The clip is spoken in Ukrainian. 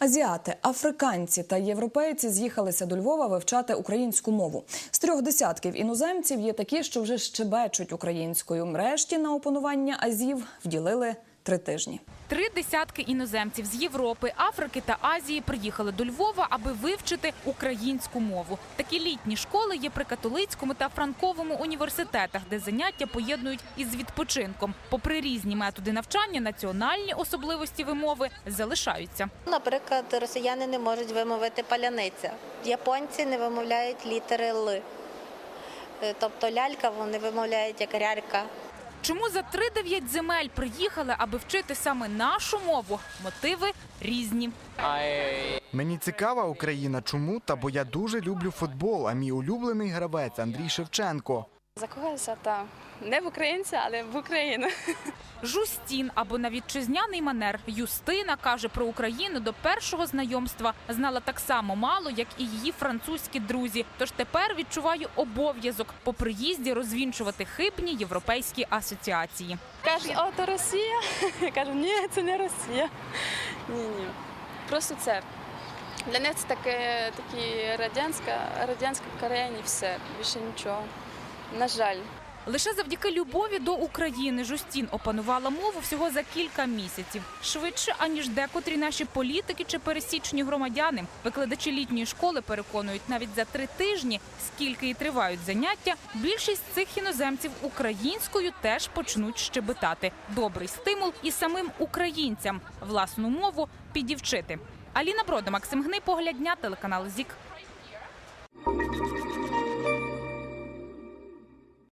Азіати, африканці та європейці з'їхалися до Львова вивчати українську мову. З трьох десятків іноземців є такі, що вже щебечуть українською. Решті на опанування азів вділили три тижні. Три десятки іноземців з Європи, Африки та Азії приїхали до Львова, аби вивчити українську мову. Такі літні школи є при католицькому та франковому університетах, де заняття поєднують із відпочинком. Попри різні методи навчання, національні особливості вимови залишаються. Наприклад, росіяни не можуть вимовити паляниця. Японці не вимовляють літери Л. Е, Тобто лялька вони вимовляють як рярка. Чому за три-дев'ять земель приїхали, аби вчити саме нашу мову? Мотиви різні. Мені цікава Україна. Чому? Та бо я дуже люблю футбол, а мій улюблений гравець Андрій Шевченко. Закохалася та не в українця, але в Україну. Жустін або на вітчизняний манер Юстина каже про Україну до першого знайомства знала так само мало, як і її французькі друзі. Тож тепер відчуваю обов'язок по приїзді розвінчувати хибні європейські асоціації. Кажуть, о, то Росія. Я кажу, ні, це не Росія. Ні, ні. Просто це. Для них це таке, такі радянська, радянська корені, все, більше нічого. На жаль. Лише завдяки любові до України Жустін опанувала мову всього за кілька місяців, швидше аніж декотрі наші політики чи пересічні громадяни. Викладачі літньої школи переконують, навіть за три тижні, скільки і тривають заняття, більшість цих іноземців українською теж почнуть щебетати. Добрий стимул і самим українцям власну мову підівчити. Аліна Брода, Максим Гни, погляд дня, телеканал ЗІК.